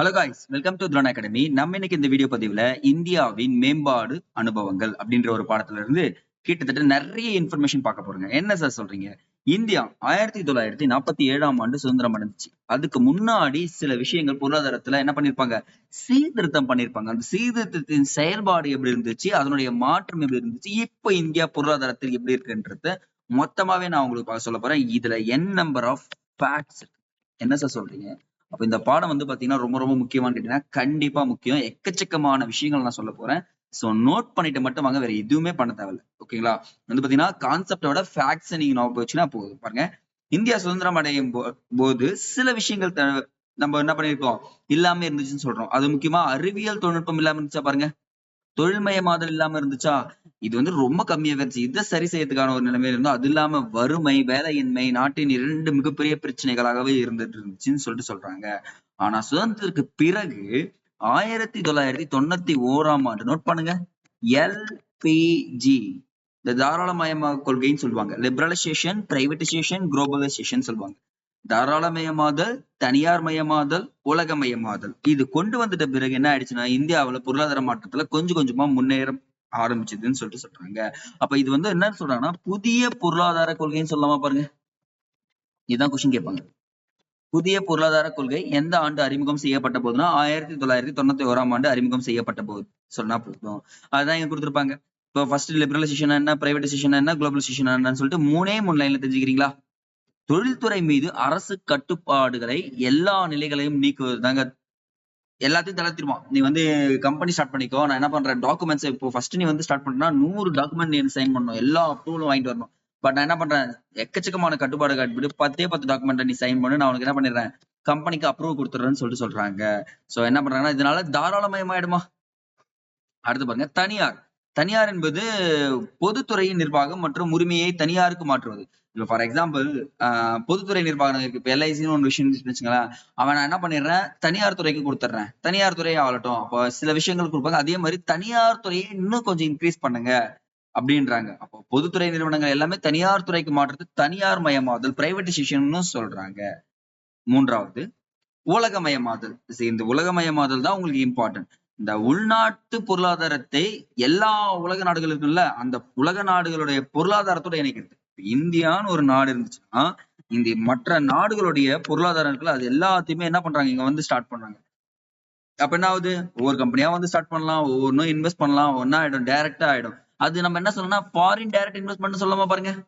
Hello guys welcome to drone academy நம்ம இன்னைக்கு இந்த வீடியோ பதிவுல இந்தியாவின் மேம்பாடு அனுபவங்கள் அப்படின்ற ஒரு பாடத்துல இருந்து கிட்டத்தட்ட நிறைய இன்ஃபர்மேஷன் பார்க்க போறோங்க. என்ன சார் சொல்றீங்க? இந்தியா ஆயிரத்தி தொள்ளாயிரத்தி நாற்பத்தி ஏழாம் ஆண்டு சுதந்திரம் அடைஞ்சிச்சு. அதுக்கு முன்னாடி சில விஷயங்கள் பொருளாதாரத்துல என்ன பண்ணிருப்பாங்க? சீர்திருத்தம் பண்ணிருப்பாங்க. அந்த சீர்திருத்தத்தின் செயல்பாடு எப்படி இருந்துச்சு? அதனுடைய மாற்றம் எப்படி இருந்துச்சு? இப்ப இந்தியா பொருளாதாரத்தில் எப்படி இருக்குன்றத மொத்தமாவே நான் உங்களுக்கு பார்க்க சொல்ல போறேன். இதுல என் நம்பர் ஆஃப் ஃபேக்ட்ஸ் என்ன சார் சொல்றீங்க? அப்ப இந்த பாடம் வந்து பாத்தீங்கன்னா ரொம்ப ரொம்ப முக்கியமானு கேட்டீங்கன்னா கண்டிப்பா முக்கியம். எக்கச்சக்கமான விஷயங்கள் நான் சொல்ல போறேன். சோ நோட் பண்ணிட்டு மட்டும் வாங்க. வேற எதுவுமே பண்ண தேவையில்ல. ஓகேங்களா? வந்து பாத்தீங்கன்னா கான்செப்டோட ஃபேக்ட்ஸ் நீங்க நோக்க வச்சுன்னா போதும். பாருங்க. இந்தியா சுதந்திரம் அடையும் போது சில விஷயங்கள் நம்ம என்ன பண்ணிருக்கோம்? இல்லாம இருந்துச்சுன்னு சொல்றோம். அது முக்கியமா அறிவியல் தொழில்நுட்பம் இல்லாம இருந்துச்சா பாருங்க? தொழில்மயமாதல் இல்லாம இருந்துச்சா? இது வந்து ரொம்ப கம்மியா இருந்துச்சு. இதை சரி செய்யறதுக்கான ஒரு நிலைமையில இருந்தோம். அது இல்லாம வறுமை வேலையின்மை நாட்டின் இரண்டு மிகப்பெரிய பிரச்சனைகளாகவே இருந்துட்டு இருந்துச்சுன்னு சொல்லிட்டு சொல்றாங்க. ஆனா சுதந்திரத்துக்கு பிறகு ஆயிரத்தி தொள்ளாயிரத்தி தொண்ணூத்தி ஓராம் ஆண்டு நோட் பண்ணுங்க. எல்பிஜி இந்த தாராளமயமாக கொள்கைன்னு சொல்லுவாங்க. லிபரலைசேஷன் பிரைவேடைசேஷன் குளோபலைசேஷன் சொல்லுவாங்க. தாராளமயமாதல் தனியார் மயமாதல் உலகமயமாதல். இது கொண்டு வந்துட்ட பிறகு என்ன ஆயிடுச்சுன்னா இந்தியாவுல பொருளாதார மாற்றத்துல கொஞ்சம் கொஞ்சமா முன்னேற ஆரம்பிச்சதுன்னு சொல்லிட்டு சொல்றாங்க. அப்ப இது வந்து என்ன சொல்றாங்கன்னா புதிய பொருளாதார கொள்கைன்னு சொல்லலாமா பாருங்க. இதுதான் கொஸ்டின் கேட்பாங்க. புதிய பொருளாதார கொள்கை எந்த ஆண்டு அறிமுகம் செய்யப்பட்ட போதுன்னா ஆயிரத்தி தொள்ளாயிரத்தி தொண்ணூத்தி ஓராம் ஆண்டு அறிமுகம் செய்யப்பட்ட போது சொன்னா போதும். அதுதான் இங்க கொடுத்துருப்பாங்க. இப்போ ஃபர்ஸ்ட் லிபரலைசேஷன் என்ன பிரைவேடைசேஷன் என்ன குளோபலைசேஷன் என்னன்னு சொல்லிட்டு மூணே மூணு லைன்ல தெரிஞ்சுக்கிறீங்களா? தொழில்துறை மீது அரசு கட்டுப்பாடுகளை எல்லா நிலைகளையும் நீக்குவது தாங்க எல்லாத்தையும் தளர்த்திடுமா நீ வந்து கம்பெனி ஸ்டார்ட் பண்ணிக்கோ. நான் என்ன பண்றேன்? டாக்குமெண்ட்ஸ் இப்போ ஃபர்ஸ்ட் நீ வந்து ஸ்டார்ட் பண்ணா நூறு டாக்குமெண்ட் நீ சைன் பண்ணணும். எல்லா அப்ரூவலும் வாங்கிட்டு வரணும். பட் நான் என்ன பண்றேன்? எக்கச்சக்கமான கட்டுப்பாடு காட்டிவிட்டு பத்தே பத்து டாக்குமெண்ட் நீ சைன் பண்ணு. நான் உனக்கு என்ன பண்ணிடுறேன்? கம்பெனிக்கு அப்ரூவ் கொடுத்துறேன்னு சொல்லிட்டு சொல்றாங்க. சோ என்ன பண்றாங்கன்னா இதனால தாராளமயமாயிடுமா? அடுத்து பாருங்க. தனியார். தனியார் என்பது பொதுத்துறையின் நிர்வாகம் மற்றும் உரிமையை தனியாருக்கு மாற்றுவது. இப்போ ஃபார் எக்ஸாம்பிள் பொதுத்துறை நிர்வாகம் இருக்கு இப்போ எல்ஐசின்னு ஒரு விஷயம் இருந்துச்சுன்னு வச்சுங்களேன் அவன் நான் என்ன பண்ணிடுறேன்? தனியார் துறைக்கு கொடுத்துட்றேன். தனியார் துறையை ஆகட்டும் அப்போ சில விஷயங்கள் கொடுப்பாங்க. அதே மாதிரி தனியார் துறையை இன்னும் கொஞ்சம் இன்க்ரீஸ் பண்ணுங்க அப்படின்றாங்க. அப்போ பொதுத்துறை நிறுவனங்கள் எல்லாமே தனியார் துறைக்கு மாற்றுறது தனியார் மயமாதல் பிரைவேடைசேஷன் சொல்றாங்க. மூன்றாவது உலகமயமாதல். இந்த உலகமயமாதல் தான் உங்களுக்கு இம்பார்ட்டன்ட் இந்த உள்நாட்டு பொருளாதாரத்தை எல்லா உலக நாடுகள் இருக்குல்ல அந்த உலக நாடுகளுடைய பொருளாதாரத்தோட இணைக்கிறது. இந்தியான்னு ஒரு நாடு இருந்துச்சுன்னா இந்த மற்ற நாடுகளுடைய பொருளாதாரம் இருக்குல்ல அது எல்லாத்தையுமே என்ன பண்றாங்க? இங்க வந்து ஸ்டார்ட் பண்றாங்க. அப்ப என்ன ஆகுது? ஒவ்வொரு கம்பெனியா வந்து ஸ்டார்ட் பண்ணலாம் ஒவ்வொன்றும் இன்வெஸ்ட் பண்ணலாம் ஒன்னா ஆயிடும் டைரக்டா ஆயிடும். அது நம்ம என்ன சொல்லணும்னா ஃபாரின் டைரக்ட் இன்வெஸ்ட்மெண்ட் சொல்லாம பாருங்க?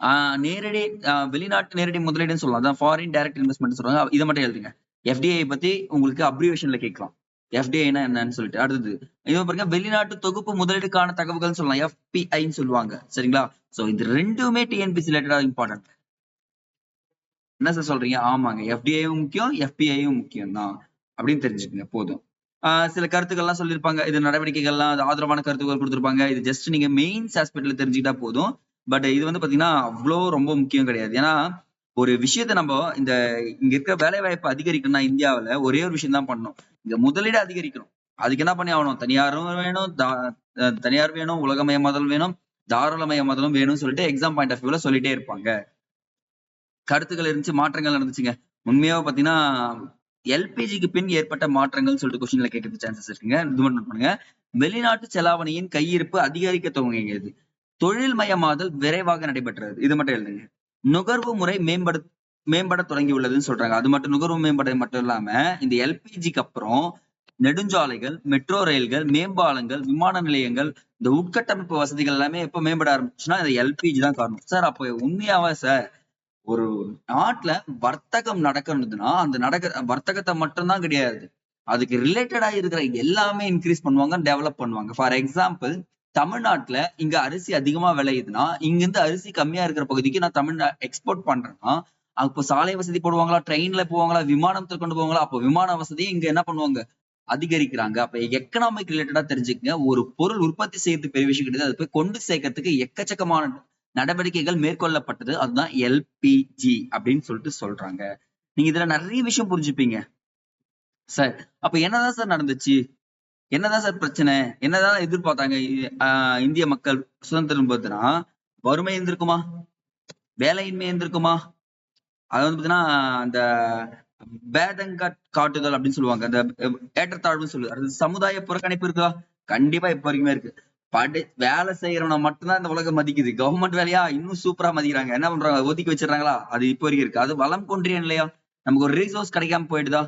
ஆஹ் நேரடி ஆஹ் வெளிநாட்டு நேரடி முதலீடுன்னு சொல்லலாம். அதான் ஃபாரின் டைரக்ட் இன்வெஸ்ட்மெண்ட் சொல்றாங்க இதை மட்டும் எழுதுங்க. எஃப்டிஐ பத்தி உங்களுக்கு அப்ரிவேஷன்ல கேட்கலாம். எஃப்டிஐனா என்னன்னு சொல்லிட்டு. அடுத்தது இவன் பாருங்க வெளிநாட்டு தொகுப்பு முதலீடுக்கான தகவல்கள் சொல்லலாம். எஃபிஐன்னு சொல்லுவாங்க. சரிங்களா? சோ இது ரெண்டுமே டிஎன்பிசி ரிலேட்டடா இம்பார்ட்டன்ட் என்ன சார் சொல்றீங்க? ஆமாங்க. எஃப்டிஐயும் முக்கியம் எஃபிஐயும் முக்கியம் தான் அப்படின்னு தெரிஞ்சுக்கங்க. போதும். ஆஹ் சில கருத்துக்கள்லாம் சொல்லியிருப்பாங்க. இது நடவடிக்கைகள்லாம் அது ஆதரவான கருத்துக்கள் கொடுத்திருப்பாங்க. இது ஜஸ்ட் நீங்க மெயின்ஸ் ஹாஸ்பிட்டல் தெரிஞ்சுக்கிட்டா போதும். பட் இது வந்து பாத்தீங்கன்னா அவ்வளோ ரொம்ப முக்கியம் கிடையாது. ஏன்னா ஒரு விஷயத்த நம்ம இந்த இங்க இருக்க வேலை வாய்ப்பு அதிகரிக்கணும்னா இந்தியாவுல ஒரே ஒரு விஷயம் தான் பண்ணணும். இங்க முதலீடு அதிகரிக்கணும். அதுக்கு என்ன பண்ணி ஆகணும்? தனியாரும் வேணும் தா- தனியார் வேணும் உலகமயமாதல் வேணும் தாராளமயமாதலும் வேணும்னு சொல்லிட்டு எக்ஸாம் பாயிண்ட் ஆஃப் வியூல சொல்லிட்டே இருப்பாங்க. கருத்துக்கள் இருந்துச்சு மாற்றங்கள் நடந்துச்சுங்க. உண்மையாவே பாத்தீங்கன்னா எல்பிஜிக்கு பின் ஏற்பட்ட மாற்றங்கள் சொல்லிட்டு கொஸ்டின்ல கேட்கறது சான்சஸ் இருக்குங்க. இது மட்டும் பண்ணுங்க. வெளிநாட்டு செலாவணியின் கையிருப்பு அதிகரிக்க துவங்கியது. தொழில் மயமாதல் விரைவாக நடைபெற்றது. இது மட்டும் எழுதுங்க. நுகர்வு முறை மேம்பட மேம்பட தொடங்கி உள்ளதுன்னு சொல்றாங்க. அது மட்டும் நுகர்வு மேம்பட மட்டும் இல்லாம இந்த எல்பிஜிக்கு அப்புறம் நெடுஞ்சாலைகள் மெட்ரோ ரயில்கள் மேம்பாலங்கள் விமான நிலையங்கள் இந்த உட்கட்டமைப்பு வசதிகள் எல்லாமே எப்ப மேம்பட ஆரம்பிச்சுன்னா இந்த எல்பிஜி தான் காரணம். சார் அப்ப உண்மையாவா சார் ஒரு நாட்டுல வர்த்தகம் நடக்கணுதுன்னா அந்த நடக்க வர்த்தகத்தை மட்டும்தான் கிடையாது. அதுக்கு ரிலேட்டடா இருக்கிற எல்லாமே இன்க்ரீஸ் பண்ணுவாங்க டெவலப் பண்ணுவாங்க. ஃபார் எக்ஸாம்பிள் தமிழ்நாட்டுல இங்க அரிசி அதிகமா விளையுதுன்னா இங்க இருந்து அரிசி கம்மியா இருக்கிற பகுதிக்கு நான் தமிழ்நா எக்ஸ்போர்ட் பண்றேன்னா அப்போ சாலை வசதி போடுவாங்களா ட்ரெயின்ல போவாங்களா விமானத்துல கொண்டு போவாங்களா அப்போ விமான வசதியும் இங்க என்ன பண்ணுவாங்க? அதிகரிக்கிறாங்க. அப்ப எக்கனாமிக் ரிலேட்டடா தெரிஞ்சுக்கங்க. ஒரு பொருள் உற்பத்தி செய்யறது பெரிய விஷயம் கிடையாது. அது போய் கொண்டு சேர்க்கறதுக்கு எக்கச்சக்கமான நடவடிக்கைகள் மேற்கொள்ளப்பட்டது. அதுதான் எல்பிஜி அப்படின்னு சொல்லிட்டு சொல்றாங்க. நீங்க இதுல நிறைய விஷயம் புரிஞ்சுப்பீங்க. சார் அப்ப என்னதான் சார் நடந்துச்சு? என்னதான் சார் பிரச்சனை? என்னதான் எதிர்பார்த்தாங்க இந்திய மக்கள் சுதந்திரம் பார்த்தீங்கன்னா வறுமை இருந்திருக்குமா? வேலையின்மை இருந்திருக்குமா? அது வந்து பாத்தீங்கன்னா அந்த பேதங்க காட்டுதல் அப்படின்னு சொல்லுவாங்க. அந்த ஏற்றத்தாழ்வுன்னு சொல்லுவாங்க அது சமுதாய புறக்கணிப்பு இருக்கா கண்டிப்பா இப்ப வரைக்குமே இருக்கு. படி வேலை செய்யறவன மட்டும்தான் இந்த உலகம் மதிக்குது. கவர்மெண்ட் வேலையா? இன்னும் சூப்பரா மதிக்கிறாங்க. என்ன பண்றாங்க? ஒதுக்கி வச்சிடறாங்களா? அது இப்ப வரைக்கும் இருக்கு. அது வளம் கொன்றிய இல்லையா நமக்கு ஒரு ரிசோர்ஸ் கிடைக்காம போயிடுதா?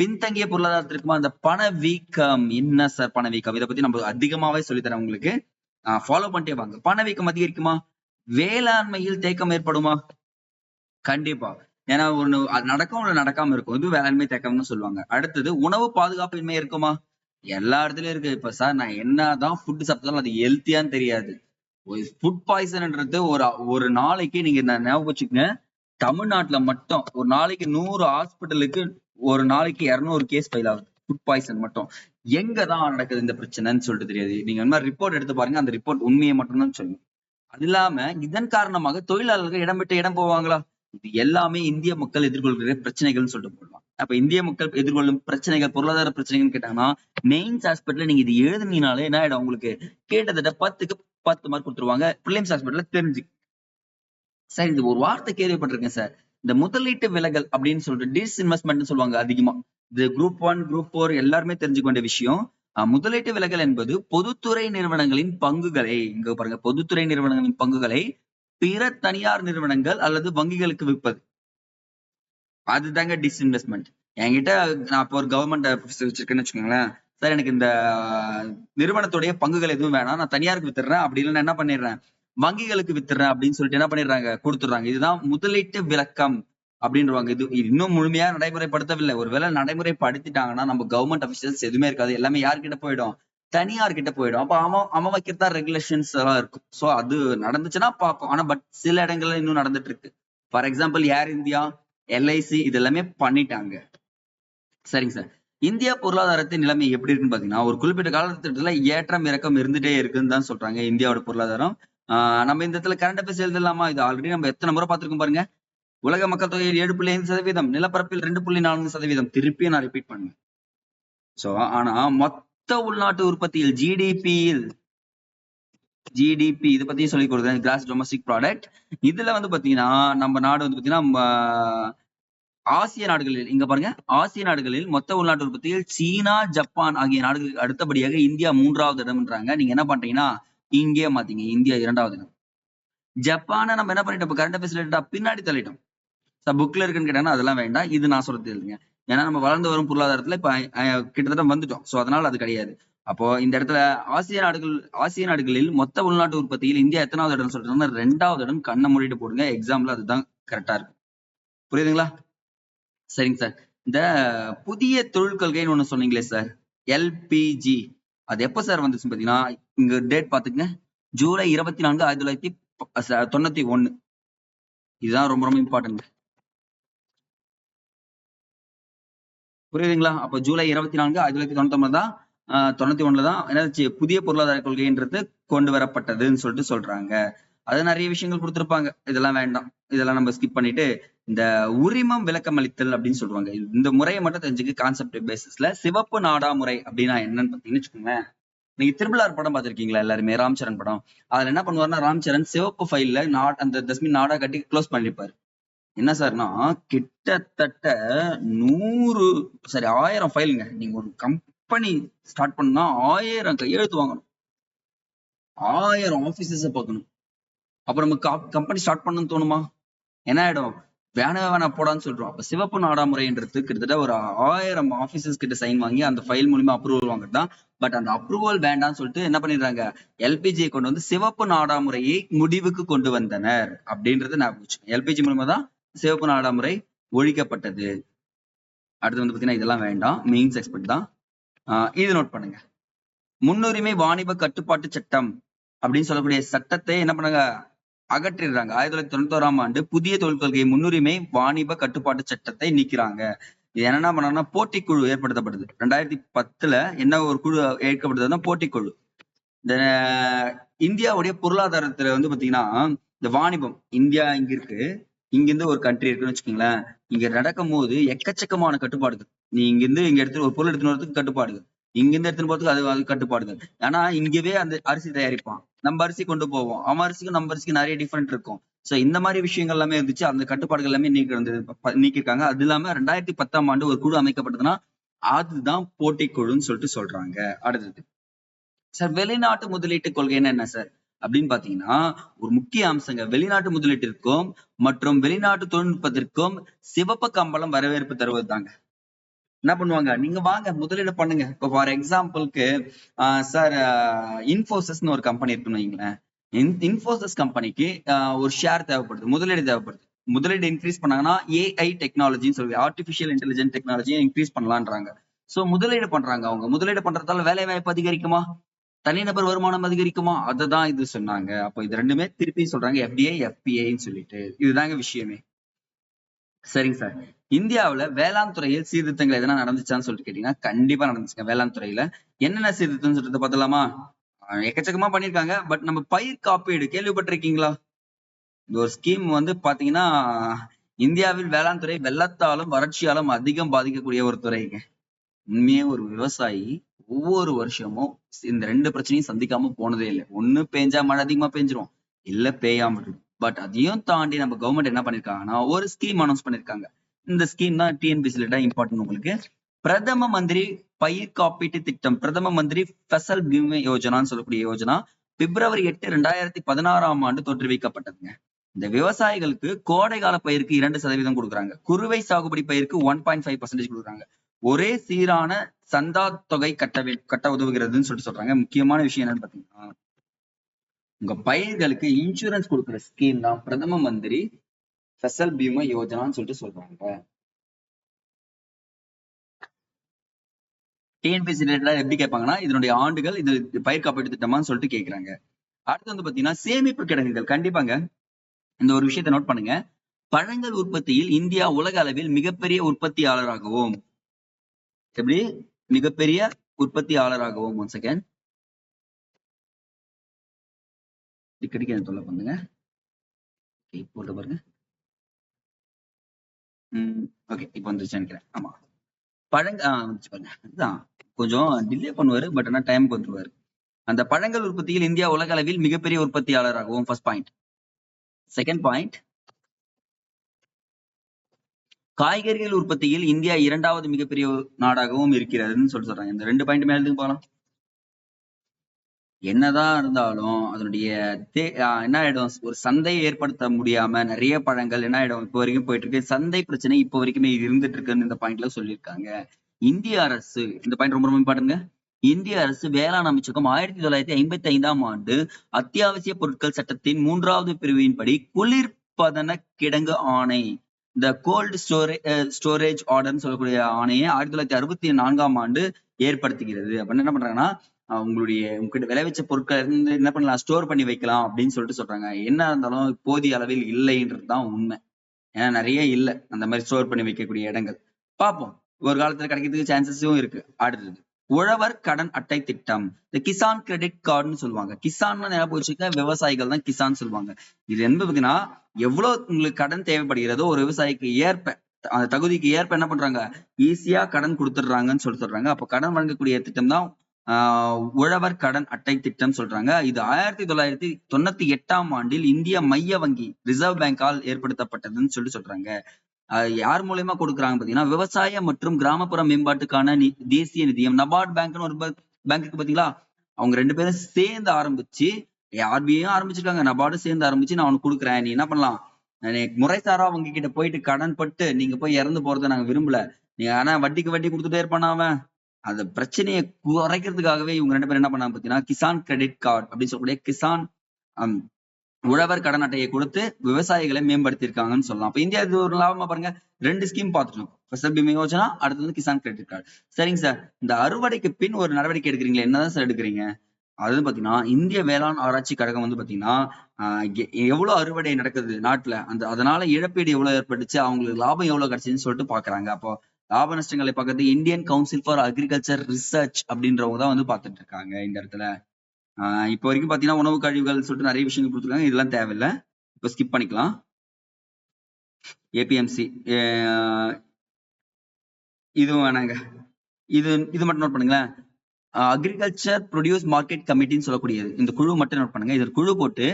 பின்தங்கிய பொருளாதாரத்திற்குமா அந்த பணவீக்கம் என்ன சார் பணவீக்கம் இதை பத்தி நம்ம அதிகமாவே சொல்லித்தரேன் உங்களுக்கு. ஃபாலோ பண்ணிட்டே வாங்க. பணவீக்கம் அதிகரிக்குமா? வேளாண்மையில் தேக்கம் ஏற்படுமா? கண்டிப்பா. ஏன்னா ஒண்ணு அது நடக்கும் ஒண்ணு நடக்காம இருக்கும். இது வேளாண்மை தேக்கம்னு சொல்லுவாங்க. அடுத்தது உணவு பாதுகாப்பின்மை இருக்குமா? எல்லா இடத்துலயும் இருக்கு. இப்ப சார் நான் என்னதான் ஃபுட் சாப்பிட்டாலும் அது ஹெல்த்தியான்னு தெரியாது. ஃபுட் பாய்சன்ன்றது ஒரு ஒரு நாளைக்கு நீங்க நான் ஞாபகம் வச்சுக்கோங்க. தமிழ்நாட்டுல மட்டும் ஒரு நாளைக்கு நூறு ஹாஸ்பிட்டலுக்கு ஒரு நாளைக்கு இரநூறு கேஸ் ஃபைல் ஆகுது. ஃபுட் பாய்சன் மட்டும். எங்க தான் நடக்குது இந்த பிரச்சனைன்னு சொல்லிட்டு தெரியாது. நீங்க இந்த மாதிரி ரிப்போர்ட் எடுத்து பாருங்க அந்த ரிப்போர்ட் உண்மையை மட்டும்தான் சொல்லும். அது இல்லாம இதன் காரணமாக தொழிலாளர்கள் இடம் விட்டு இடம் போவாங்களா? இது எல்லாமே இந்திய மக்கள் எதிர்கொள்கிற பிரச்சனைகள்னு சொல்லிட்டு போடலாம். அப்ப இந்திய மக்கள் எதிர்கொள்ளும் பிரச்சனைகள் பொருளாதார பிரச்சனைகள்னு கேட்டாங்கன்னா மெயின்ஸ் ஹாஸ்பிட்டல்ல நீங்க இது எழுதுனீங்கனாலே என்ன ஆயிடும் உங்களுக்கு? கிட்டத்தட்ட பத்துக்கு பத்து மார்க் கொடுத்துருவாங்க. பிள்ளைம்ஸ் ஹாஸ்பிட்டல்ல தெரிஞ்சு. சார் இது ஒரு வார்த்தை கேள்விப்பட்டிருக்கேன் சார். இந்த முதலீட்டு விலகல் அப்படின்னு சொல்லிட்டு டிஸ்இன்வெஸ்ட்மெண்ட் சொல்லுவாங்க அதிகமா. இது குரூப் ஒன் குரூப் ஃபோர் எல்லாருமே தெரிஞ்சுக்க வேண்டிய விஷயம். முதலீட்டு விலகல் என்பது பொதுத்துறை நிறுவனங்களின் பங்குகளை இங்க பாருங்க பொதுத்துறை நிறுவனங்களின் பங்குகளை பிற தனியார் நிறுவனங்கள் அல்லது வங்கிகளுக்கு விற்பது. அதுதாங்க டிஸ்இன்வெஸ்ட்மெண்ட் என்கிட்ட நான் இப்போ ஒரு கவர்மெண்ட் வச்சிருக்கேன்னு வச்சுக்கோங்களேன். சார் எனக்கு இந்த நிறுவனத்துடைய பங்குகள் எதுவும் வேணாம். நான் தனியாருக்கு வித்துறேன் அப்படி இல்லைன்னா என்ன பண்ணிடுறேன்? வங்கிகளுக்கு வித்துறேன் அப்படின்னு சொல்லிட்டு என்ன பண்ணிடுறாங்க? கொடுத்துடுறாங்க. இதுதான் முதலீட்டு விளக்கம் அப்படின்றவாங்க இது இன்னும் முழுமையா நடைமுறைப்படுத்தவில்லை. ஒருவேளை நடைமுறைப்படுத்திட்டாங்கன்னா நம்ம கவர்மெண்ட் அபிஷியல்ஸ் எதுவுமே இருக்காது. எல்லாமே யார்கிட்ட போயிடும்? தனியார் கிட்ட போயிடும். அப்ப அவன் அவன் வைக்கிறதா ரெகுலேஷன்ஸ் எல்லாம் இருக்கும். சோ அது நடந்துச்சுன்னா பார்ப்போம். ஆனா பட் சில இடங்கள்ல இன்னும் நடந்துட்டு இருக்கு for example Air India LIC இது எல்லாமே பண்ணிட்டாங்க. சரிங்க சார். இந்தியா பொருளாதாரத்தின் நிலைமை எப்படி இருக்குன்னு பாத்தீங்கன்னா ஒரு குறிப்பிட்ட காலகட்டத்துல ஏற்றம் இறக்கம் இருந்துட்டே இருக்குன்னு தான் சொல்றாங்க இந்தியாவோட பொருளாதாரம். நம்ம இந்த இடத்துல கரண்ட் அஃபேர்ஸ் எழுதலாமா? இது ஆல்ரெடி நம்ம எத்தனை முறை பார்த்துருக்கோம் பாருங்க. உலக மக்கள் தொகையில் ஏழு புள்ளி ஐந்து சதவீதம் நிலப்பரப்பில் ரெண்டு புள்ளி நான்கு சதவீதம். திருப்பி நான் ரிப்பீட் பண்ணுவேன். சோ ஆனா மொத்த உள்நாட்டு உற்பத்தியில் ஜிடிபியில் ஜிடிபி இதை பத்தி சொல்லி கொடுக்குறேன். கிராஸ் டொமஸ்டிக் ப்ராடக்ட் இதுல வந்து பாத்தீங்கன்னா நம்ம நாடு வந்து பாத்தீங்கன்னா ஆசிய நாடுகளில் இங்க பாருங்க. ஆசிய நாடுகளில் மொத்த உள்நாட்டு உற்பத்தியில் சீனா ஜப்பான் ஆகிய நாடுகளுக்கு அடுத்தபடியாக இந்தியா மூன்றாவது இடம்ன்றாங்க. நீங்க என்ன பண்றீங்கன்னா இங்கே மாத்தீங்க இந்தியா இரண்டாவது இடம். ஜப்பானை நம்ம என்ன பண்ணிட்டோம்? கரண்ட் அஃபேர்ஸ் பின்னாடி தள்ளிட்டோம். சார் புக்ல இருக்குன்னு கேட்டாங்கன்னா அதெல்லாம் வேண்டாம். இது நான் சொல்றது இல்லைங்க ஏன்னா நம்ம வளர்ந்து வரும் பொருளாதாரத்துல இப்ப கிட்டத்தட்ட வந்துட்டோம். சோ அதனால அது கிடையாது. அப்போ இந்த இடத்துல ஆசிய நாடுகள் ஆசிய நாடுகளில் மொத்த உள்நாட்டு உற்பத்தியில் இந்தியா எத்தனாவது இடம் சொல்றாங்கன்னா ரெண்டாவது இடம் கண்ணை மூடிட்டு போடுங்க. எக்ஸாம்ல அதுதான் கரெக்டா இருக்கும். புரியுதுங்களா? சரிங்க சார். இந்த புதிய தொழில் கொள்கைன்னு ஒண்ணு சொன்னீங்களே சார். எல்பிஜி அது எப்ப சார் வந்துச்சு பாத்தீங்கன்னா இங்க டேட் பாத்துக்கங்க. ஜூலை இருபத்தி நான்கு ஆயிரத்தி தொள்ளாயிரத்தி தொண்ணூத்தி ஒன்னு. இதுதான் ரொம்ப ரொம்ப இம்பார்ட்டன்ட் புரியுதுங்களா? அப்ப ஜூலை இருபத்தி நான்கு ஆயிரத்தி தொள்ளாயிரத்தி தொண்ணூத்தி ஒன்பது தான் ஆஹ் தொண்ணூத்தி ஒண்ணுல தான் என்னாச்சு புதிய பொருளாதார கொள்கைன்றது கொண்டு வரப்பட்டதுன்னு சொல்லிட்டு சொல்றாங்க. அது நிறைய விஷயங்கள் கொடுத்துருப்பாங்க. இதெல்லாம் வேண்டாம். இதெல்லாம் நம்ம ஸ்கிப் பண்ணிட்டு இந்த உரிமம் விளக்கம் அளித்தல் அப்படின்னு சொல்லுவாங்க. இந்த முறையை மட்டும் தெரிஞ்சுக்க கான்செப்ட் பேசிஸ்ல சிவப்பு நாடா முறை அப்படின்னா என்னன்னு பாத்தீங்கன்னு வச்சுக்கோங்களேன். நீங்க திருபிளார் படம் பார்த்திருக்கீங்களா எல்லாருமே? ராம்சரண் படம். அதுல என்ன பண்ணுவாருன்னா ராம்சரண் சிவப்பு ஃபைல்ல நாட் அந்த தஸ்மின் நாடா கட்டி க்ளோஸ் பண்ணிருப்பாரு. என்ன சார்னா கிட்டத்தட்ட நூறு சாரி ஆயிரம் ஃபைலுங்க நீங்க ஒரு கம்பெனி ஸ்டார்ட் பண்ணா ஆயிரம் கையெழுத்து வாங்கணும். ஆயிரம் ஆபீசஸ பார்க்கணும். அப்புறம் நமக்கு கம்பெனி ஸ்டார்ட் பண்ணணும்னு தோணுமா? என்ன ஆயிடும்? வேணவே வேணா போடான்னு சொல்றோம். அப்ப சிவப்பு நாடாமுறைன்றது கிட்டத்தட்ட ஒரு ஆயிரம் ஆபீசர்ஸ் கிட்ட சைன் வாங்கி அந்த ஃபைல் மூலியமா அப்ரூவல் வாங்குறது தான். பட் அந்த அப்ரூவல் வேண்டாம்னு சொல்லிட்டு என்ன பண்ணிடுறாங்க? எல்பிஜியை கொண்டு வந்து சிவப்பு நாடாமுறையை முடிவுக்கு கொண்டு வந்தனர் அப்படின்றத நான் வச்சுக்கோங்க எல்பிஜி மூலமா தான் சிவப்பு நாடாமுறை ஒழிக்கப்பட்டது. அடுத்து வந்து பாத்தீங்கன்னா இதெல்லாம் வேண்டாம். மெயின்ஸ் எக்ஸ்பெக்ட் தான். ஆஹ் இது நோட் பண்ணுங்க. முன்னுரிமை வாணிப கட்டுப்பாட்டு சட்டம் அப்படின்னு சொல்லக்கூடிய சட்டத்தை என்ன பண்ணாங்க? அகற்றிடுறாங்க. ஆயிரத்தி தொள்ளாயிரத்தி தொண்ணூத்தோராம் ஆண்டு புதிய தொழில் கொள்கை முன்னுரிமை வாணிப கட்டுப்பாட்டு சட்டத்தை நீக்கிறாங்க. இது என்னென்ன பண்ணாங்கன்னா போட்டிக்குழு ஏற்படுத்தப்படுது. ரெண்டாயிரத்தி பத்துல என்ன ஒரு குழு ஏற்கப்படுதுன்னா போட்டிக்குழு இந்த இந்தியாவுடைய பொருளாதாரத்துல வந்து பாத்தீங்கன்னா இந்த வாணிபம் இந்தியா இங்க இருக்கு. இங்கிருந்து ஒரு கண்ட்ரி இருக்குன்னு வச்சுக்கோங்களேன். இங்க நடக்கும் போது எக்கச்சக்கமான கட்டுப்பாடுகள். நீ இங்க இருந்து இங்க எடுத்து ஒரு பொருள் எடுத்துன்னு வரதுக்கு கட்டுப்பாடுகள். இங்கிருந்து எடுத்துன்னு போறதுக்கு அது அது கட்டுப்பாடுகள் ஆனா இங்கவே அந்த அரிசி தயாரிப்பான். நம்ம அரிசி கொண்டு போவோம். அவன் அரிசிக்கும் நம்ம அரிசிக்கும் நிறைய டிஃபரெண்ட் இருக்கும். சோ இந்த மாதிரி விஷயங்கள் எல்லாமே இருந்துச்சு. அந்த கட்டுப்பாடுகள் எல்லாமே நீக்கி வந்து நீக்கிருக்காங்க அது இல்லாம ரெண்டாயிரத்தி பத்தாம் ஆண்டு ஒரு குழு அமைக்கப்பட்டதுன்னா அதுதான் போட்டி குழுன்னு சொல்லிட்டு சொல்றாங்க. அடுத்தது சார் வெளிநாட்டு முதலீட்டு கொள்கைன்னா என்ன சார்? அப்படின்னு பாத்தீங்கன்னா ஒரு முக்கிய அம்சங்க. வெளிநாட்டு முதலீட்டிற்கும் மற்றும் வெளிநாட்டு தொழில்நுட்பத்திற்கும் சிவப்பு கம்பளம் வரவேற்பு தருவது தாங்க என்ன பண்ணுவாங்க? நீங்க வாங்க முதலீடு பண்ணுங்க. இப்போ ஃபார் எக்ஸாம்பிளுக்கு சார் இன்ஃபோசிஸ்னு ஒரு கம்பெனி இருக்குன்னு வைங்களேன். இன்ஃபோசிஸ் கம்பெனிக்கு ஒரு ஷேர் தேவைப்படுது முதலீடு தேவைப்படுது. முதலீடு இன்க்ரீஸ் பண்ணாங்கன்னா ஏஐ டெக்னாலஜின்னு சொல்லி ஆர்டிஃபிஷியல் இன்டெலிஜென்ட் டெக்னாலஜியை இன்க்ரீஸ் பண்ணலான்றாங்க. ஸோ முதலீடு பண்றாங்க அவங்க. முதலீடு பண்றதால வேலை வாய்ப்பு அதிகரிக்குமா? தனிநபர் வருமானம் அதிகரிக்குமா? அததான் இது சொன்னாங்க. அப்போ இது ரெண்டுமே திருப்பி சொல்றாங்க. எஃப்டிஐ எஃபிஐன்னு சொல்லிட்டு. இதுதாங்க விஷயமே. சரிங்க சார். இந்தியாவுல வேளாண் துறையில் சீர்திருத்தங்கள் எதனா நடந்துச்சான்னு சொல்லிட்டு கேட்டீங்கன்னா கண்டிப்பா நடந்துச்சுங்க வேளாண் துறையில. என்னென்ன சீர்திருத்தம் சொல்லிட்டு பார்த்தலாமா எக்கச்சக்கமா பண்ணிருக்காங்க பட் நம்ம பயிர் காப்பீடு கேள்விப்பட்டிருக்கீங்களா? இந்த ஒரு ஸ்கீம் வந்து பாத்தீங்கன்னா இந்தியாவில் வேளாண் துறை வெள்ளத்தாலும் வறட்சியாலும் அதிகம் பாதிக்கக்கூடிய ஒரு துறைங்க. உண்மையே ஒரு விவசாயி ஒவ்வொரு வருஷமும் இந்த ரெண்டு பிரச்சனையும் சந்திக்காம போனதே இல்லை. ஒண்ணு பேஞ்சா மழை அதிகமா பெஞ்சிரும். இல்ல பெய்யாம பட் அதையும் தாண்டி நம்ம கவர்மெண்ட் என்ன பண்ணிருக்காங்கன்னா ஒரு ஸ்கீம் அனௌன்ஸ் பண்ணிருக்காங்க. இந்த ஸ்கீம் தான் டிஎன்பிசில இம்பார்ட்டன்ட் உங்களுக்கு. பிரதம மந்திரி பயிர் காப்பீட்டு திட்டம் பிரதம மந்திரி ஃபசல் பீம யோஜனான்னு சொல்லக்கூடிய யோஜனா பிப்ரவரி எட்டு ரெண்டாயிரத்தி பதினாறாம் ஆண்டு தோற்றுவிக்கப்பட்டதுங்க. இந்த விவசாயிகளுக்கு கோடை கால பயிருக்கு இரண்டு சதவீதம் கொடுக்குறாங்க. குறுவை சாகுபடி பயிருக்கு ஒன் பாயிண்ட் ஃபைவ் பர்சன்டேஜ் கொடுக்குறாங்க. ஒரே சீரான சந்தா தொகை கட்ட கட்ட உதவுகிறதுன்னு சொல்லிட்டு சொல்றாங்க. முக்கியமான விஷயம் என்னன்னு பாத்தீங்கன்னா உங்க பயிர்களுக்கு இன்சூரன்ஸ் கொடுக்குற ஸ்கீம் தான் பிரதம மந்திரி ஃபசல் பீமா யோஜனான்னு சொல்லிட்டு சொல்றாங்க. டிஎன்பிசி ரிலேட்டடா எப்படி கேட்பாங்கன்னா இதனுடைய ஆண்டுகள் இது பயிர் காப்பீட்டு திட்டமான்னு சொல்லிட்டு கேக்குறாங்க அடுத்து வந்து பாத்தீங்கன்னா சேமிப்பு கிடங்குகள். கண்டிப்பாங்க. இந்த ஒரு விஷயத்தை நோட் பண்ணுங்க. பழங்கள் உற்பத்தியில் இந்தியா உலக அளவில் மிகப்பெரிய உற்பத்தியாளராகவும் எப்படி? மிகப்பெரிய உற்பத்தியாளராகவும் ஒன் செகண்ட் அடிக்கடிக்கு எனக்கு தொல்லை பண்ணுங்க போட்டு பாருங்க. ம் ஓகே இப்போ வந்துருச்சு நினைக்கிறேன். ஆமா. பழங்க ஆ வந்துச்சு பாருங்க. அதுதான் கொஞ்சம் டிலே பண்ணுவாரு பட் ஆனால் டைமுக்கு வந்துருவாரு அந்த பழங்கள் உற்பத்தியில் இந்தியா உலக அளவில் மிகப்பெரிய உற்பத்தியாளராகவும் ஃபர்ஸ்ட் பாயிண்ட் செகண்ட் பாயிண்ட் காய்கறிகள் உற்பத்தியில் இந்தியா இரண்டாவது மிகப்பெரிய நாடாகவும் இருக்கிறதுன்னு சொல்லி சொல்றாங்க. இந்த ரெண்டு பாயிண்ட் மேலே போகலாம் என்னதான் இருந்தாலும் அதனுடைய தே- என்ன ஆயிடும்? ஒரு சந்தையை ஏற்படுத்த முடியாம நிறைய பழங்கள் என்ன ஆயிடும்? இப்போ வரைக்கும் போயிட்டு இருக்கு சந்தை பிரச்சனை இப்போ வரைக்குமே இருந்துட்டு இருக்குன்னு இந்த பாயிண்ட்ல சொல்லியிருக்காங்க. இந்திய அரசு இந்த பாயிண்ட் ரொம்ப ரொம்ப இம்பார்ட்டன்ங்க. இந்திய அரசு வேளாண் அமைச்சகம் ஆயிரத்தி தொள்ளாயிரத்தி ஐம்பத்தி ஐந்தாம் ஆண்டு அத்தியாவசிய பொருட்கள் சட்டத்தின் மூன்றாவது பிரிவின்படி குளிர்பதன கிடங்கு ஆணை இந்த கோல்டு ஸ்டோரே ஸ்டோரேஜ் ஆர்டர்னு சொல்லக்கூடிய ஆணையை ஆயிரத்தி தொள்ளாயிரத்தி அறுபத்தி நான்காம் ஆண்டு ஏற்படுத்துகிறது. அப்படின்னு என்ன பண்றாங்கன்னா உங்களுடைய உங்ககிட்ட விளைவிச்ச பொருட்களை இருந்து என்ன பண்ணலாம் ஸ்டோர் பண்ணி வைக்கலாம் அப்படின்னு சொல்லிட்டு சொல்றாங்க. என்ன இருந்தாலும் போதிய அளவில் இல்லைன்றது தான் உண்மை. ஏன்னா நிறைய இல்லை. அந்த மாதிரி ஸ்டோர் பண்ணி வைக்கக்கூடிய இடங்கள். பார்ப்போம். ஒரு காலத்துல கிடைக்கிறதுக்கு சான்சஸும் இருக்கு. அடுத்தது உழவர் கடன் அட்டை திட்டம். இந்த கிசான் கிரெடிட் கார்டுன்னு சொல்லுவாங்க. கிசான் ஞாபகம் வச்சுக்க விவசாயிகள் தான் கிசான் சொல்லுவாங்க. இது என்ன பார்த்தீங்கன்னா எவ்வளவு உங்களுக்கு கடன் தேவைப்படுகிறதோ ஒரு விவசாயிக்கு ஏற்ப அந்த தகுதிக்கு ஏற்ப என்ன பண்றாங்க? ஈஸியா கடன் கொடுத்துடுறாங்கன்னு சொல்லி சொல்றாங்க. அப்ப கடன் வழங்கக்கூடிய திட்டம் தான் உழவர் கடன் அட்டை திட்டம் சொல்றாங்க. இது ஆயிரத்தி தொள்ளாயிரத்தி தொண்ணூத்தி எட்டாம் ஆண்டில் இந்திய மைய வங்கி ரிசர்வ் பேங்கால் ஏற்படுத்தப்பட்டதுன்னு சொல்லி சொல்றாங்க. யார் மூலியமா கொடுக்குறாங்க பாத்தீங்கன்னா விவசாய மற்றும் கிராமப்புற மேம்பாட்டுக்கான தேசிய நிதியம் நபார்ட் பேங்க்னு ஒரு பேங்க் இருக்கு பாத்தீங்களா அவங்க ரெண்டு பேரும் சேர்ந்து ஆரம்பிச்சு ஆர்பிஐயும் ஆரம்பிச்சிருக்காங்க. நபார்டும் சேர்ந்து ஆரம்பிச்சு நான் உனக்கு கொடுக்குறேன். நீ என்ன பண்ணலாம்? முறைசாரா அவங்க கிட்ட போயிட்டு கடன் பட்டு நீங்க போய் இறந்து போறதை நாங்க விரும்பல. நீங்க ஆனா வட்டிக்கு வட்டி கொடுத்துட்டே இருப்பானா அவன்? அந்த பிரச்சனையை குறைக்கிறதுக்காகவே இவங்க ரெண்டு பேரும் என்ன பண்ணாங்க பாத்தீங்கன்னா கிசான் கிரெடிட் கார்டு அப்படின்னு சொல்லக்கூடிய கிசான் உழவர் கடன் அட்டையை கொடுத்து விவசாயிகளை மேம்படுத்தியிருக்காங்கன்னு சொல்லலாம். அப்போ இந்தியா இது ஒரு லாபமா பாருங்க ரெண்டு ஸ்கீம் பார்த்துட்டோம். ஃபசல் பீமா யோஜனா அடுத்து வந்து கிசான் கிரெடிட் கார்டு சரிங்க சார் இந்த அறுவடைக்கு பின் ஒரு நடவடிக்கை எடுக்கிறீங்களா என்னதான் சார் எடுக்கிறீங்க? அது வந்து பாத்தீங்கன்னா இந்திய வேளாண் ஆராய்ச்சி கழகம் வந்து பாத்தீங்கன்னா எவ்வளவு அறுவடை நடக்குது நாட்டுல அந்த அதனால இழப்பீடு எவ்வளவு ஏற்பட்டுச்சு அவங்களுக்கு லாபம் எவ்வளவு கிடைச்சதுன்னு சொல்லிட்டு பாக்குறாங்க. அப்போ லாப நஷ்டங்களை பார்க்கறது Indian council for agriculture research அப்படின்றவங்க தான் வந்து பார்த்துட்டு இருக்காங்க இந்த இடத்துல. ஆஹ் இப்போ வரைக்கும் பாத்தீங்கன்னா உணவு கழிவுகள் சொல்லிட்டு நிறைய விஷயங்கள் கொடுத்துருக்காங்க. இதெல்லாம் தேவையில்லை. இப்போ ஸ்கிப் பண்ணிக்கலாம். ஏபிஎம்சி இதுவும் வேணாங்க. இது இது மட்டும் நோட் பண்ணுங்களேன். அக்ரிகல்ச்சர் ப்ரொடியூஸ் மார்க்கெட் கமிட்டின்னு சொல்லக்கூடியது. இந்த குழு மட்டும் நோட் பண்ணுங்க. இது குழு போட்டு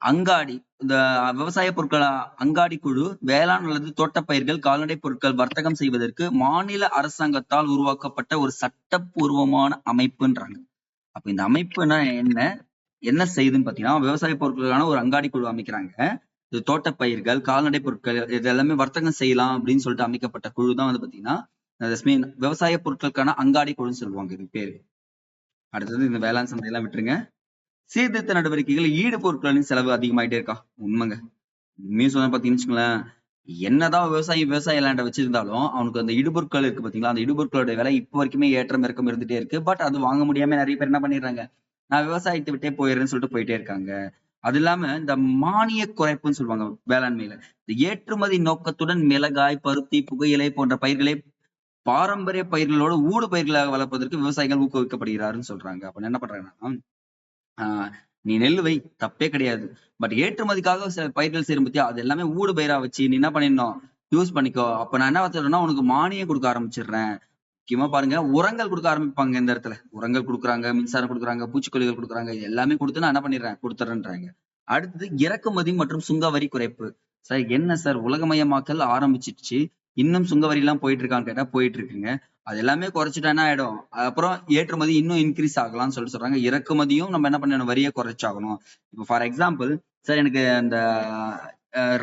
அங்காடி இந்த விவசாய பொருட்கள் அங்காடி குழு வேளாண் அல்லது தோட்டப்பயிர்கள் கால்நடை பொருட்கள் வர்த்தகம் செய்வதற்கு மாநில அரசாங்கத்தால் உருவாக்கப்பட்ட ஒரு சட்டப்பூர்வமான அமைப்புன்றாங்க. அப்ப இந்த அமைப்புனா என்ன? என்ன செய்யுதுன்னு பாத்தீங்கன்னா விவசாய பொருட்களுக்கான ஒரு அங்காடி குழு அமைக்கிறாங்க. இது தோட்டப்பயிர்கள் கால்நடை பொருட்கள் இது எல்லாமே வர்த்தகம் செய்யலாம் அப்படின்னு சொல்லிட்டு அமைக்கப்பட்ட குழு தான் வந்து பாத்தீங்கன்னா விவசாய பொருட்களுக்கான அங்காடி குழுன்னு சொல்லுவாங்க இது பேரு. அடுத்தது இந்த வேளாண் சந்தையெல்லாம் விட்டுருங்க. சீர்திருத்த நடவடிக்கைகள் ஈடு பொருட்களின் செலவு அதிகமாயிட்டே இருக்கா? உண்மைங்க. உண்மையும் சொன்ன பாத்தீங்கன்னு வச்சுங்களேன் என்னதான் விவசாயி விவசாய லேண்டை வச்சிருந்தாலும் அவனுக்கு அந்த இடுபொருட்கள் இருக்கு பாத்தீங்களா? அந்த இடுபொருட்களோட விலை இப்போ வரைக்குமே ஏற்றம் இறக்கம் இருந்துட்டே இருக்கு. பட் அது வாங்க முடியாம நிறைய பேர் என்ன பண்ணிடுறாங்க? நான் விவசாயத்தை விட்டே போயிடுறேன்னு சொல்லிட்டு போயிட்டே இருக்காங்க. அது இல்லாம இந்த மானிய குறைப்புன்னு சொல்லுவாங்க வேளாண்மையில. இந்த ஏற்றுமதி நோக்கத்துடன் மிளகாய் பருத்தி புகையிலை போன்ற பயிர்களை பாரம்பரிய பயிர்களோட ஊடு பயிர்களாக வளர்ப்பதற்கு விவசாயிகள் ஊக்குவிக்கப்படுகிறாருன்னு சொல்றாங்க. அப்ப என்ன பண்றாங்கன்னா நீ நெல் வை. தப்பே கிடையாது. பட் ஏற்றுமதிக்காக சில பயிர்கள் செய்யும் பத்தியா அது எல்லாமே ஊடு பயிரா வச்சு நீ என்ன பண்ணிடணும்? யூஸ் பண்ணிக்கோ. அப்ப நான் என்ன வச்சிடறேன்னா உனக்கு மானியம் கொடுக்க ஆரம்பிச்சிடுறேன். முக்கியமா பாருங்க உரங்கள் கொடுக்க ஆரம்பிப்பாங்க இந்த இடத்துல. உரங்கள் கொடுக்குறாங்க மின்சாரம் கொடுக்குறாங்க பூச்சிக்கொல்லிகள் கொடுக்குறாங்க இது எல்லாமே கொடுத்து நான் என்ன பண்ணிடுறேன்? கொடுத்துறேன்றாங்க அடுத்தது இறக்குமதி மற்றும் சுங்க வரி குறைப்பு. சார் என்ன சார் உலகமயமாக்கல் ஆரம்பிச்சிடுச்சு? இன்னும் சுங்க வரி எல்லாம் போயிட்டு இருக்கான்னு கேட்டா போயிட்டு இருக்குங்க அது எல்லாமே குறைச்சிட்டானா ஆயிடும்? அப்புறம் ஏற்றுமதி இன்னும் இன்க்ரீஸ் ஆகலாம்னு சொல்லிட்டு சொல்றாங்க. இறக்குமதியும் நம்ம என்ன பண்ணணும்? வரியை குறைச்சாகணும். இப்போ ஃபார் எக்ஸாம்பிள் சார் எனக்கு அந்த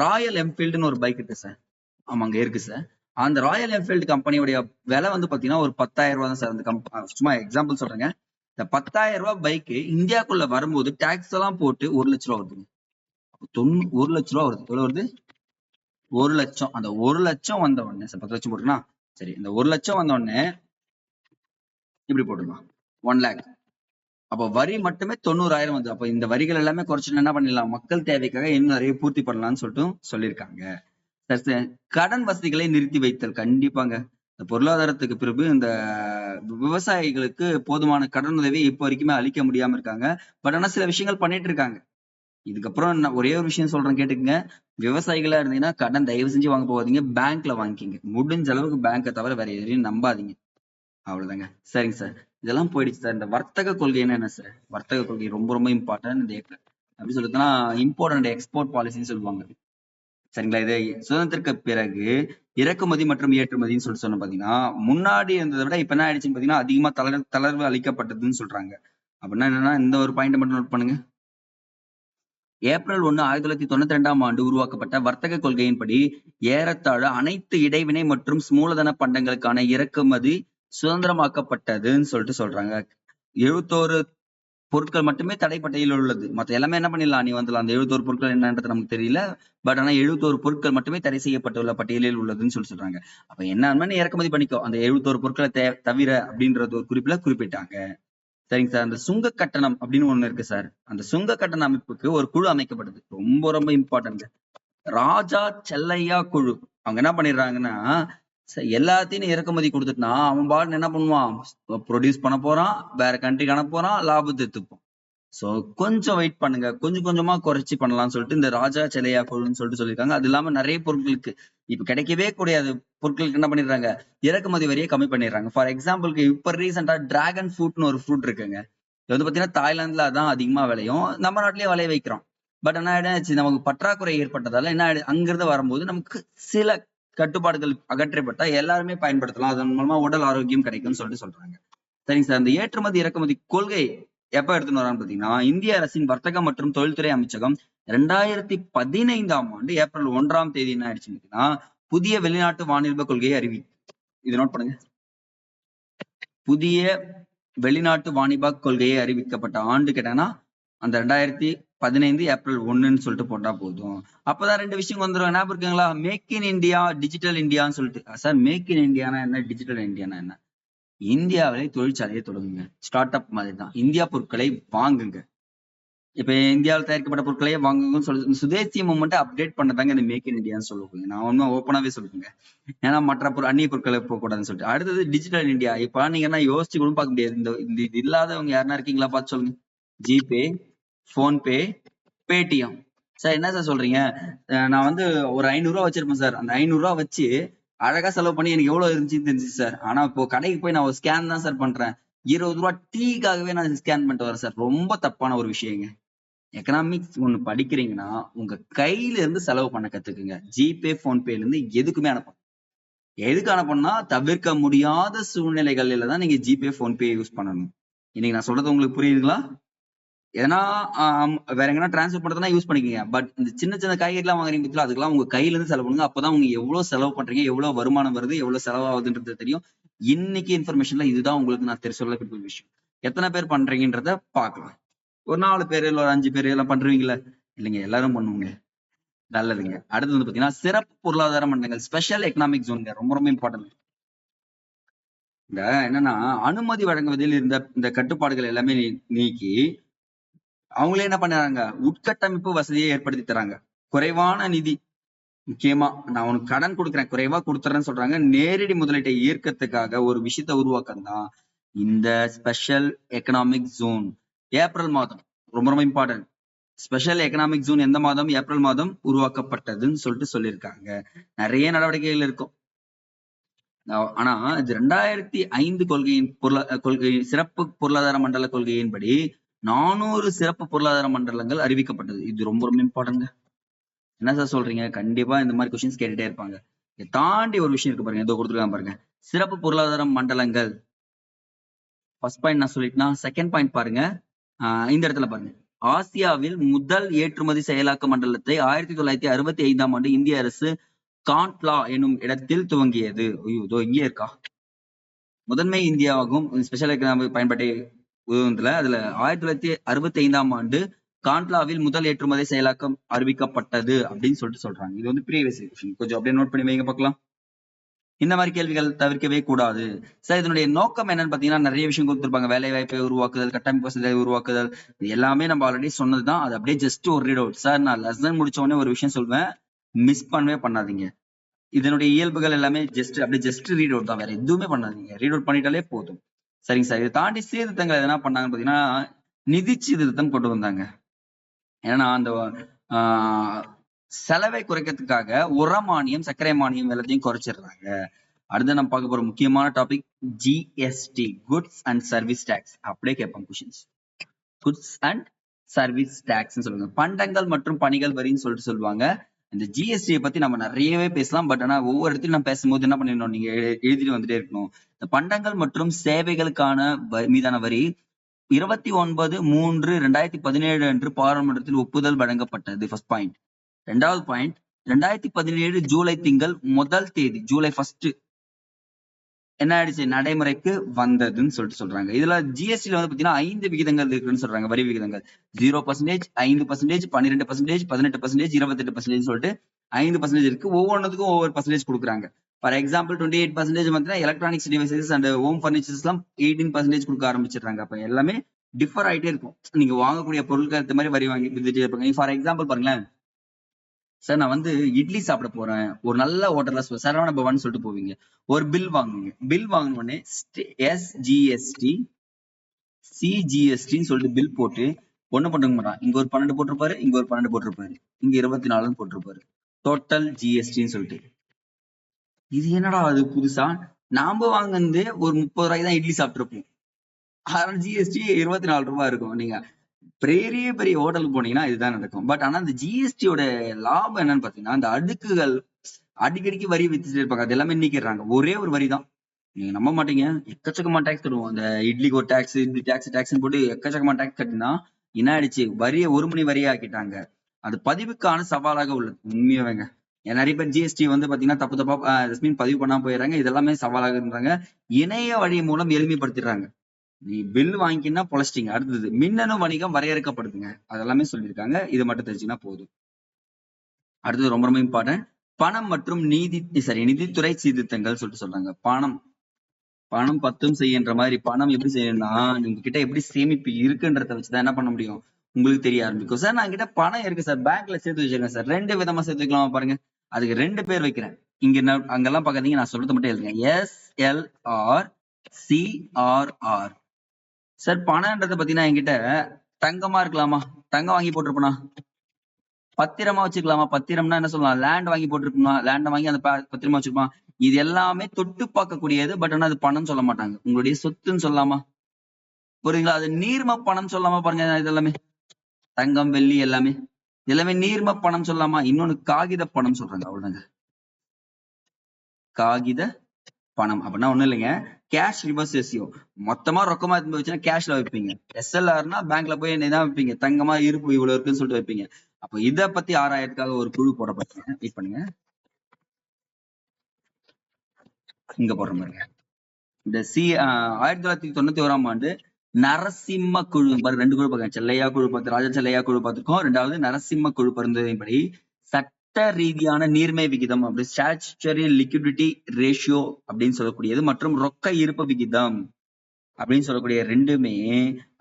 ராயல் என்ஃபீல்டுன்னு ஒரு பைக் இருக்கு சார் ஆமாங்க இருக்கு சார் அந்த ராயல் என்ஃபீல்டு கம்பெனியுடைய விலை வந்து பாத்தீங்கன்னா ஒரு பத்தாயிரம் ரூபா தான் சார் அந்த கம்ப சும்மா எக்ஸாம்பிள் சொல்றேங்க. இந்த பத்தாயிரம் ரூபாய் பைக்கு இந்தியாக்குள்ள வரும்போது டாக்ஸ் எல்லாம் போட்டு ஒரு லட்ச ரூபா வருதுங்க. தொண்ணூ ஒரு லட்ச ரூபா வருது. எவ்வளவு வருது? ஒரு லட்சம். அந்த ஒரு லட்சம் வந்த உடனே பத்து லட்சம் போட்டுனா சரி இந்த ஒரு லட்சம் வந்த உடனே இப்படி போட்டுக்கலாம் ஒன் லேக் அப்போ வரி மட்டுமே தொண்ணூறாயிரம் வந்து அப்போ இந்த வரிகள் எல்லாமே குறைச்சிட்டு என்ன பண்ணிடலாம்? மக்கள் தேவைக்காக இன்னும் நிறைய பூர்த்தி பண்ணலாம்னு சொல்லிட்டு சொல்லியிருக்காங்க. கடன் வசதிகளை நிறுத்தி வைத்தல் கண்டிப்பாங்க. இந்த பொருளாதாரத்துக்கு பிறகு இந்த விவசாயிகளுக்கு போதுமான கடன் உதவி இப்போ வரைக்குமே அளிக்க முடியாம இருக்காங்க. பட் ஆனா சில விஷயங்கள் பண்ணிட்டு இருக்காங்க. இதுக்கப்புறம் நான் ஒரே ஒரு விஷயம் சொல்றேன் கேட்டுக்கங்க. விவசாயிகளா இருந்தீங்கன்னா கடன் தயவு செஞ்சு வாங்க போகாதீங்க. பேங்க்ல வாங்கிக்கிங்க. முடிஞ்ச அளவுக்கு பேங்கை தவிர வேற எதையும் நம்பாதீங்க. அவ்வளவுதாங்க. சரிங்க சார் இதெல்லாம் போயிடுச்சு சார் இந்த வர்த்தக கொள்கைன்னா என்ன சார் வர்த்தக கொள்கை ரொம்ப ரொம்ப இம்பார்ட்டன்ட் இந்த எக்- சொல்லுதுன்னா இம்போர்ட் எக்ஸ்போர்ட் பாலிசின்னு சொல்லுவாங்க. சரிங்களா? இது சுதந்திரத்திற்கு பிறகு இறக்குமதி மற்றும் ஏற்றுமதின்னு சொல்லிட்டு சொன்ன பாத்தீங்கன்னா முன்னாடி இருந்ததை விட இப்ப என்ன ஆயிடுச்சுன்னு பாத்தீங்கன்னா அதிகமா தளர் தளர்வு அளிக்கப்பட்டதுன்னு சொல்றாங்க. அப்படின்னா என்னன்னா இந்த ஒரு பாயிண்ட் மட்டும் நோட் பண்ணுங்க. ஏப்ரல் ஒன்னு ஆயிரத்தி தொள்ளாயிரத்தி தொண்ணூத்தி ரெண்டாம் ஆண்டு உருவாக்கப்பட்ட வர்த்தக கொள்கையின்படி ஏறத்தாழ அனைத்து இடைவினை மற்றும் மூலதன பண்டங்களுக்கான இறக்குமதி சுதந்திரமாக்கப்பட்டதுன்னு சொல்லிட்டு சொல்றாங்க. எழுபத்தோரு பொருட்கள் மட்டுமே தடைப்பட்டியலில் உள்ளது. மத்த எல்லாமே என்ன பண்ணிடலாம்? நீ வந்துடலாம். அந்த எழுபத்தோரு பொருட்கள் என்னன்றது நமக்கு தெரியல. பட் ஆனா எழுபத்தோரு பொருட்கள் மட்டுமே தடை செய்யப்பட்டுள்ள பட்டியலில் உள்ளதுன்னு சொல்லி சொல்றாங்க. அப்ப என்ன நீ இறக்குமதி பண்ணிக்கோ. அந்த எழுபத்தோரு பொருட்களை தவிர அப்படின்றது ஒரு குறிப்பில குறிப்பிட்டாங்க. சரிங்க சார். அந்த சுங்க கட்டணம் அப்படின்னு ஒண்ணு இருக்கு சார். அந்த சுங்க கட்டண அமைப்புக்கு ஒரு குழு அமைக்கப்படுது. ரொம்ப ரொம்ப இம்பார்ட்டன்ட் ராஜா செல்லையா குழு. அவங்க என்ன பண்ணிடுறாங்கன்னா எல்லாத்தையும் இறக்குமதி கொடுத்துட்டுனா அவன் பாட்டு என்ன பண்ணுவான்? ப்ரொடியூஸ் பண்ண போறான் வேற கண்ட்ரிக்கு அனுப்ப போறான் லாபத்தை எடுத்துப்பான். சோ கொஞ்சம் வெயிட் பண்ணுங்க. கொஞ்சம் கொஞ்சமா குறைச்சி பண்ணலாம்னு சொல்லிட்டு இந்த ராஜா சிலையா பொருள்னு சொல்லிட்டு சொல்லியிருக்காங்க. அது இல்லாம நிறைய பொருட்களுக்கு. இப்ப கிடைக்கவே கூடியது. பொருட்களுக்கு என்ன பண்ணிடுறாங்க? இறக்குமதி வரியை கம்மி பண்ணிடுறாங்க. ஃபார் எக்ஸாம்பிளுக்கு இப்ப ரீசெண்டா டிராகன் ஃப்ரூட்னு ஒரு ஃப்ரூட் இருக்குங்க. இது வந்து பாத்தீங்கன்னா தாய்லாந்துல அதான் அதிகமா விளையும். நம்ம நாட்டிலேயே விளைய வைக்கிறோம். பட் என்ன ஆயிடுச்சு? நமக்கு பற்றாக்குறை ஏற்பட்டதால என்ன ஆயிடு- அங்கிருந்து வரும்போது நமக்கு சில கட்டுப்பாடுகள் அகற்றப்பட்டா எல்லாருமே பயன்படுத்தலாம். அதன் மூலமா உடல் ஆரோக்கியம் கிடைக்கும்னு சொல்லிட்டு சொல்றாங்க. சரிங்க சார். இந்த ஏற்றுமதி இறக்குமதி கொள்கை எப்ப எடுத்துன்னு வரான்னு பாத்தீங்கன்னா இந்திய அரசின் வர்த்தகம் மற்றும் தொழில்துறை அமைச்சகம் ரெண்டாயிரத்தி பதினைந்தாம் ஆண்டு ஏப்ரல் ஒன்றாம் தேதி என்ன ஆயிடுச்சுன்னு பாத்தீங்கன்னா புதிய வெளிநாட்டு வாணிப கொள்கையை அறிவி இது நோட் பண்ணுங்க. புதிய வெளிநாட்டு வாணிப கொள்கையை அறிவிக்கப்பட்ட ஆண்டு கேட்டாங்கன்னா அந்த ரெண்டாயிரத்தி பதினைந்து ஏப்ரல் ஒண்ணுன்னு சொல்லிட்டு போட்டா போதும். அப்பதான் ரெண்டு விஷயம் வந்துடும் ஞாபகம் இருக்குங்களா? மேக் இன் இந்தியா டிஜிட்டல் இந்தியான்னு சொல்லிட்டு. சார் மேக் இன் இந்தியானா என்ன? டிஜிட்டல் இந்தியானா என்ன? இந்தியாவிலே தொழிற்சாலையை தொடங்குங்க. ஸ்டார்ட் அப் மாதிரி தான் இந்தியா பொருட்களை வாங்குங்க. இப்ப இந்தியாவில் தயாரிக்கப்பட்ட பொருட்களையே வாங்குங்கன்னு சொல்லி சுதேசிய சுதேசி மூமெண்ட் அப்டேட் பண்ணதாங்க இந்த மேக் இன் இந்தியான்னு சொல்லுவாங்க. நான் ஒன்றும் ஓப்பனாவே சொல்லுங்க ஏன்னா மற்ற பொருள் அந்நிய பொருட்களை போகக்கூடாதுன்னு சொல்லிட்டு. அடுத்தது டிஜிட்டல் இந்தியா இப்ப நீங்க என்ன யோசிச்சு கூட பார்க்க முடியாது. இந்த இந்த இது இல்லாதவங்க யாருன்னா இருக்கீங்களா? பார்த்து சொல்லுங்க. ஜிபே போன்பே பேடிஎம் சார் என்ன சார் சொல்றீங்க? நான் வந்து ஒரு ஐநூறுரூவா வச்சிருப்பேன் சார். அந்த ஐநூறுரூவா வச்சு அழகா செலவு பண்ணி எனக்கு எவ்வளவு இருந்துச்சுன்னு தெரிஞ்சுச்சு சார். ஆனா இப்போ கடைக்கு போய் நான் ஒரு ஸ்கேன் தான் சார் பண்றேன். இருபது ரூபா டீக்காகவே நான் ஸ்கேன் பண்ணிட்டு வரேன் சார். ரொம்ப தப்பான ஒரு விஷயங்க. எக்கனாமிக்ஸ் ஒண்ணு படிக்கிறீங்கன்னா உங்க கையில இருந்து செலவு பண்ண கத்துக்குங்க. ஜிபே போன்பேல இருந்து எதுக்குமே அனுப்பணும் எதுக்கு அனுப்பணும்னா தவிர்க்க முடியாத சூழ்நிலைகள்ல தான் நீங்க ஜிபே போன்பே யூஸ் பண்ணணும். இன்னைக்கு நான் சொல்றது உங்களுக்கு புரியுதுங்களா? ஏன்னா வேற எங்கன்னா டிரான்ஸ்ஃபர் பண்றதுனா யூஸ் பண்ணிக்கங்க. பட் இந்த சின்ன சின்ன காய்கறிலாம் வாங்குறீங்க பத்தில அதுக்கெல்லாம் உங்க கையில இருந்து செலவு பண்ணுங்க. அப்பதான் உங்க எவ்வளவு செலவு பண்றீங்க எவ்வளவு வருமானம் வருது எவ்வளவு செலவாகுதுன்றது தெரியும். இன்னைக்கு இன்ஃபர்மேஷன்ல இதுதான் உங்களுக்கு நான் தெரி சொல்ல விஷயம். எத்தனை பேர் பண்றீங்கன்றத பார்க்கலாம். ஒரு நாலு பேர் இல்ல ஒரு அஞ்சு பேர் எல்லாம் பண்றீங்களா இல்லைங்க எல்லாரும் பண்ணுவோங்க. நல்லதுங்க. அடுத்து வந்து பாத்தீங்கன்னா சிறப்பு பொருளாதார மண்டலங்கள் ஸ்பெஷல் எக்கனாமிக் ஜோன்ங்க ரொம்ப ரொம்ப இம்பார்ட்டன்ட் இந்த என்னன்னா அனுமதி வழங்குவதில் இருந்த இந்த கட்டுப்பாடுகள் எல்லாமே நீ- நீக்கி அவங்களே என்ன பண்ணுறாங்க உட்கட்டமைப்பு வசதியை ஏற்படுத்தி தராங்க. குறைவான நிதி. முக்கியமா நான் உனக்கு கடன் கொடுக்குறேன். குறைவா கொடுத்துறேன்னு சொல்றாங்க. நேரடி முதலீட்டை ஈர்க்கறதுக்காக ஒரு விஷயத்த உருவாக்கம் தான் இந்த ஸ்பெஷல் எக்கனாமிக் ஜோன் ஏப்ரல் மாதம். ரொம்ப ரொம்ப இம்பார்ட்டன்ட் ஸ்பெஷல் எக்கனாமிக் ஜோன் எந்த மாதம்? ஏப்ரல் மாதம் உருவாக்கப்பட்டதுன்னு சொல்லிட்டு சொல்லியிருக்காங்க. நிறைய நடவடிக்கைகள் இருக்கும். ஆனா இது ரெண்டாயிரத்தி ஐந்து கொள்கையின் பொருளா கொள்கை சிறப்பு பொருளாதார மண்டல கொள்கையின்படி நானூறு சிறப்பு பொருளாதார மண்டலங்கள் அறிவிக்கப்பட்டது. இது ரொம்ப ரொம்ப இம்பார்ட்டன்ட் என்ன சார் சொல்றீங்க? கண்டிப்பா இந்த மாதிரி கொஸ்டின்ஸ் கேட்டுட்டே இருப்பாங்க. இதை தாண்டி ஒரு விஷயம் இருக்கு பாருங்க. ஏதோ கொடுத்துருக்காங்க பாருங்க. சிறப்பு பொருளாதார மண்டலங்கள். ஃபர்ஸ்ட் பாயிண்ட் நான் சொல்லிட்டுனா செகண்ட் பாயிண்ட் பாருங்க. இந்த இடத்துல பாருங்க. ஆசியாவில் முதல் ஏற்றுமதி செயலாக்க மண்டலத்தை ஆயிரத்தி தொள்ளாயிரத்தி அறுபத்தி ஐந்தாம் ஆண்டு இந்திய அரசு காண்ட்லா எனும் இடத்தில் துவங்கியது. ஐயோ இதோ இங்கே இருக்கா? முதன்மை இந்தியாவாகவும் ஸ்பெஷல் எக்கனாமிக் பயன்பாட்டை உதவுனதுல அதுல ஆயிரத்தி தொள்ளாயிரத்தி அறுபத்தி ஐந்தாம் ஆண்டு காண்ட்லாவில் முதல் ஏற்றுமதி செயலாக்கம் அறிவிக்கப்பட்டது அப்படின்னு சொல்லிட்டு சொல்றாங்க. இது வந்து ப்ரீவியஸ் கொஞ்சம் அப்படியே நோட் பண்ணி வைங்க பார்க்கலாம். இந்த மாதிரி கேள்விகள் தவிர்க்கவே கூடாது. சார் இதனுடைய நோக்கம் என்னன்னு பாத்தீங்கன்னா நிறைய விஷயம் கொடுத்துருப்பாங்க. வேலை வாய்ப்பை உருவாக்குதல் கட்டமைப்பு வசதியை உருவாக்குதல். இது எல்லாமே நம்ம ஆல்ரெடி சொன்னதுதான். அது அப்படியே ஜஸ்ட் ஒரு ரீட் அவுட் சார் நான் லெசன் முடிச்ச உடனே ஒரு விஷயம் சொல்வேன். மிஸ் பண்ணவே பண்ணாதீங்க. இதனுடைய இயல்புகள் எல்லாமே ஜஸ்ட் அப்படியே ஜஸ்ட் ரீட் அவுட் தான். வேற எதுவுமே பண்ணாதீங்க. ரீட் அவுட் பண்ணிட்டாலே போதும். சரிங்க சார். இதை தாண்டி சீர்திருத்தங்கள் எதனா பண்ணாங்கன்னு பாத்தீங்கன்னா நிதி சீர்திருத்தம் கொண்டு வந்தாங்க. ஏன்னா அந்த ஆஹ், செலவை குறைக்கிறதுக்காக உர மானியம் சர்க்கரை மானியம் எல்லாத்தையும் குறைச்சிடுறாங்க. அடுத்து நம்ம பார்க்க போற முக்கியமான topic GST goods and service tax அப்படியே கேட்போம் questions goods and service tax சொல்லுவாங்க. பண்டங்கள் மற்றும் பணிகள் வரின்னு சொல்லிட்டு சொல்லுவாங்க. இந்த ஜிஎஸ்டியை பத்தி நம்ம நிறையவே பேசலாம். பட் ஆனா ஒவ்வொரு இடத்துலயும் நம்ம பேசும்போது என்ன பண்ணிடணும்? நீங்க எழுதிட்டு வந்துட்டே இருக்கணும். இந்த பண்டங்கள் மற்றும் சேவைகளுக்கான மீதான வரி இருபத்தி ஒன்பது மூன்று ரெண்டாயிரத்தி பதினேழு அன்று பாராளுமன்றத்தில் ஒப்புதல் வழங்கப்பட்டது. ஃபர்ஸ்ட் பாயிண்ட் ரெண்டாவது பாயிண்ட் ரெண்டாயிரத்தி பதினேழு ஜூலை திங்கள் முதல் தேதி ஜூலை ஃபர்ஸ்ட் என்ன ஆயிடுச்சு நடைமுறைக்கு வந்ததுன்னு சொல்லிட்டு சொல்றாங்க. இதுல ஜிஎஸ்டில வந்து பாத்தீங்கன்னா ஐந்து விகிதங்கள் இருக்குன்னு சொல்றாங்க வரி விகிதங்கள். ஜீரோ பர்சன்டேஜ் ஐந்து பர்சன்டேஜ் பன்னிரெண்டு பர்சன்டேஜ் பதினெட்டு பர்சன்டேஜ் இருபத்தெட்டு பர்சன்டேஜ் சொல்லிட்டு ஐந்து பர்சன்டேஜ் இருக்கு. ஒவ்வொன்றுக்கும் ஒவ்வொரு பர்சன்டேஜ் கொடுக்குறாங்க. For example twenty eight percentage பார்த்தீங்கன்னா electronics devices and home furnitures எல்லாம் எயிட்டீன் பர்சன்டேஜ் கொடுக்க ஆரம்பிச்சிடுறாங்க. அப்ப எல்லாமே டிஃபர் ஆயிட்டே இருக்கும். நீங்க வாங்கக்கூடிய பொருட்கள் ஏற்ற மாதிரி வரி வாங்கி வித்துட்டே இருப்பாங்க. ஃபார் எக்ஸாம்பிள் பாருங்களேன். சார் நான் வந்து இட்லி சாப்பிட போறேன். ஒரு நல்ல ஹோட்டல்ல சரவண பவன் சொல்லிட்டு போவீங்க. ஒரு பில் வாங்குவீங்க பில் வாங்கின உடனே எஸ்ஜிஎஸ்டி சிஜிஎஸ்டின்னு சொல்லிட்டு பில் போட்டு ஒண்ணு பண்ணுங்க மாட்டான். இங்க ஒரு பன்னெண்டு போட்டிருப்பாரு இங்க ஒரு பன்னெண்டு போட்டிருப்பாரு. இங்க இருபத்தி நாலுன்னு போட்டிருப்பாரு. டோட்டல் ஜிஎஸ்டின்னு சொல்லிட்டு. இது என்னடா அது புதுசா? நாம வாங்குனது ஒரு முப்பது ரூபாய்க்கு தான் இட்லி சாப்பிட்டுருப்போம். ஆனால் ஜிஎஸ்டி இருபத்தி நாலு ரூபாய் இருக்கும். நீங்க பெரிய பெரிய ஹோட்டலுக்கு போனீங்கன்னா இதுதான் நடக்கும். பட் ஆனா அந்த ஜிஎஸ்டியோட லாபம் என்னன்னு பாத்தீங்கன்னா அந்த அடுக்குகள் அடிக்கடிக்கு வரி வித்துட்டு இருப்பாங்க. அது எல்லாமே நீக்கிடுறாங்க. ஒரே ஒரு வரி தான் நீங்க நம்ப மாட்டீங்க. எக்கச்சக்கமா டேக்ஸ் கட்டுவோம். அந்த இட்லிக்கு ஒரு டேக்ஸ் இட்லி டேக்ஸ் டேக்ஸ் போட்டு எக்கச்சக்கமா டேக்ஸ் கட்டினா என்ன ஆயிடுச்சு? வரியை ஒரு மணி வரியா ஆக்கிட்டாங்க. அது பதிவுக்கான சவாலாக உள்ளது. உண்மையாவேங்க. நிறைய பேர் ஜிஎஸ்டி வந்து பாத்தீங்கன்னா தப்பு தப்பா மீன் பதிவு பண்ணாம போயிடுறாங்க. இதெல்லாமே சவாலாக இருந்தாங்க இணைய வழி மூலம் எளிமைப்படுத்திடுறாங்க. நீ பில் வாங்கினா பொழைச்சிட்டீங்க. அடுத்தது மின்னணு வணிகம் வரையறுக்கப்படுதுங்க. அதெல்லாமே சொல்லியிருக்காங்க. இது மட்டும் தெரிஞ்சுன்னா போதும். அடுத்தது ரொம்ப ரொம்ப இம்பார்ட்டன்ட் பணம் மற்றும் நீதி சரி நிதித்துறை சீர்திருத்தங்கள் சொல்லிட்டு சொல்றாங்க. பணம். பணம் பத்தும் செய்யன்ற மாதிரி பணம் எப்படி செய்யணும்னா உங்ககிட்ட எப்படி சேமிப்பு இருக்குன்றத வச்சுதான் என்ன பண்ண முடியும்? உங்களுக்கு தெரிய ஆரம்பிக்கும். சார் நான் கிட்ட பணம் இருக்கு சார். பேங்க்ல சேர்த்து வச்சிருக்கேன் சார். ரெண்டு விதமா சேர்த்து வைக்கலாமா பாருங்க. அதுக்கு ரெண்டு பேர் வைக்கிறேன். இங்க என்ன- அங்கெல்லாம் பாக்காதீங்க நான் சொல்றது மட்டும் எழுதுங்க S L R CRR sir பணம்ன்றத பாத்தீங்கன்னா என்கிட்ட தங்கமா இருக்கலாமா? தங்கம் வாங்கி போட்டிருப்பனா? பத்திரமா வச்சுக்கலாமா? பத்திரம்னா என்ன சொல்லலாம்? லேண்ட் வாங்கி போட்டிருக்கோமா? லேண்ட் வாங்கி அந்த ப- பத்திரமா வச்சிருப்பான் இது எல்லாமே தொட்டு பார்க்கக்கூடியது பட் ஆனா அது பணம் சொல்ல மாட்டாங்க. உங்களுடைய சொத்துன்னு சொல்லலாமா? புரியுங்களா அது நீர்ம பணம் சொல்லாம பாருங்க இது எல்லாமே. தங்கம் வெள்ளி எல்லாமே. எல்லாமே நீர்ம பணம் சொல்லலாமா? இன்னொன்னு காகித பணம் சொல்றாங்க. அவ்வளவுதாங்க. காகித பணம். அப்படின்னா ஒண்ணும் இல்லைங்க. கேஷ் ரிவர்ஸ் ரேசியோ மொத்தமா ரொக்கமா இருந்து வச்சுன்னா கேஷ்ல வைப்பீங்க. எஸ்எல்ஆர்னா பேங்க்ல போய் என்னதான் வைப்பீங்க. தங்கமா இருப்பு இவ்வளவு இருக்குன்னு சொல்லிட்டு வைப்பீங்க. அப்ப இத பத்தி ஆராயறதுக்காக ஒரு குழு போடப்பட்டேன் வெயிட் பண்ணுங்க. இங்க போடுற மாதிரி இந்த சி ஆயிரத்தி தொள்ளாயிரத்தி தொண்ணூத்தி ஓராம் ஆண்டு நரசிம்ம குழு பாரு ரெண்டு குழு பார்க்க செல்லையா குழு பார்த்து ராஜா செல்லையா குழு பார்த்திருக்கோம். ரெண்டாவது நரசிம்ம குழு பரிந்துரையின்படி சட்ட ரீதியான நீர்மை விகிதம் அப்படி ஸ்டாச்சுரி லிக்விடிட்டி ரேஷியோ அப்படின்னு சொல்லக்கூடியது மற்றும் ரொக்க இருப்பு விகிதம் அப்படின்னு சொல்லக்கூடிய ரெண்டுமே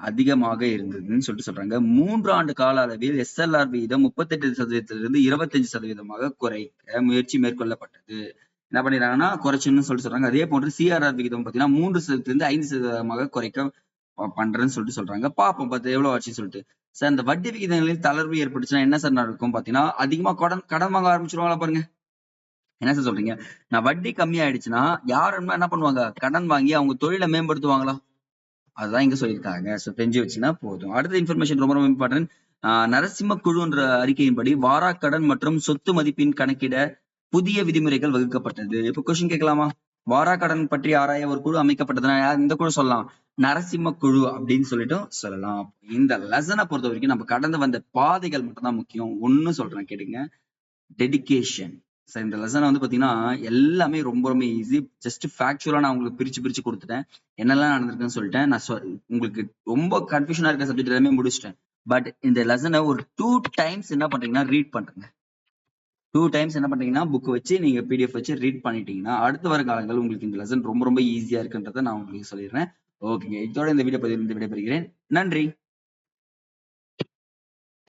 அதிகமாக இருந்ததுன்னு சொல்லிட்டு சொல்றாங்க. மூன்று ஆண்டு கால அளவில் எஸ்எல்ஆர் விகிதம் முப்பத்தெட்டு சதவீதத்திலிருந்து இருபத்தஞ்சு சதவீதமாக குறைக்க முயற்சி மேற்கொள்ளப்பட்டது. என்ன பண்ணிடுறாங்கன்னா குறைச்சுன்னு சொல்லிட்டு சொல்றாங்க. அதே போன்று சிஆர்ஆர் விகிதம் பாத்தீங்கன்னா மூன்று சதவீதத்திலிருந்து ஐந்து சதவீதமாக குறைக்க பண்றேன்னு சொல்லிட்டு சொல்றாங்க. பாப்போம் பார்த்து எவ்வளவு ஆச்சுன்னு சொல்லிட்டு. சார் இந்த வட்டி விகிதங்களில் தளர்வு ஏற்பட்டுச்சுன்னா என்ன சார் நடக்கும்? பாத்தீங்கன்னா அதிகமா கடன் கடன் வாங்க ஆரம்பிச்சிருவாங்களா பாருங்க. என்ன சார் சொல்றீங்க? நான் வட்டி கம்மி ஆயிடுச்சுன்னா யாருன்னா என்ன பண்ணுவாங்க? கடன் வாங்கி அவங்க தொழிலை மேம்படுத்துவாங்களா? அதுதான் இங்க சொல்லியிருக்காங்க. ஸோ தெரிஞ்சு வச்சுன்னா போதும். அடுத்த இன்ஃபர்மேஷன் ரொம்ப ரொம்ப இம்பார்ட்டன்ட் நரசிம்ம குழுன்ற அறிக்கையின்படி வாராக்கடன் மற்றும் சொத்து மதிப்பின் கணக்கிட புதிய விதிமுறைகள் வகுக்கப்பட்டது. இப்ப கொஸ்டின் கேட்கலாமா? வாராக்கடன் பற்றி ஆராய ஒரு குழு அமைக்கப்பட்டதுன்னா இந்த குழு சொல்லலாம். நரசிம்ம குழு அப்படின்னு சொல்லிட்டு சொல்லலாம். இந்த லெசனை பொறுத்த வரைக்கும் நம்ம கடந்து வந்த பாதைகள் மட்டும் தான் முக்கியம். ஒன்னு சொல்றேன் கேட்டுங்க டெடிகேஷன் சார் இந்த லெசனை வந்து பாத்தீங்கன்னா எல்லாமே ரொம்ப ரொம்ப ஈஸி ஜஸ்ட் ஃபேக்சுவலா நான் உங்களுக்கு பிரிச்சு பிரிச்சு கொடுத்துட்டேன். என்னெல்லாம் நடந்திருக்குன்னு சொல்லிட்டேன். நான் சொ- உங்களுக்கு ரொம்ப கன்ஃபியூஷனா இருக்க சப்ஜெக்ட் எல்லாமே முடிச்சிட்டேன். பட் இந்த லெசனை ஒரு டூ டைம்ஸ் என்ன பண்றீங்கன்னா ரீட் பண்றேங்க. டூ டைம்ஸ் என்ன பண்றீங்கன்னா புக் வச்சு நீங்க பிடிஎஃப் வச்சு ரீட் பண்ணிட்டீங்கன்னா அடுத்த வர காலங்கள் உங்களுக்கு இந்த லெசன் ரொம்ப ரொம்ப ஈஸியா இருக்குன்றதை நான் உங்களுக்கு சொல்லிடுறேன். ஓகேங்க. இதோட இந்த வீடியோ பதிவு விடைபெறுகிறேன். நன்றி.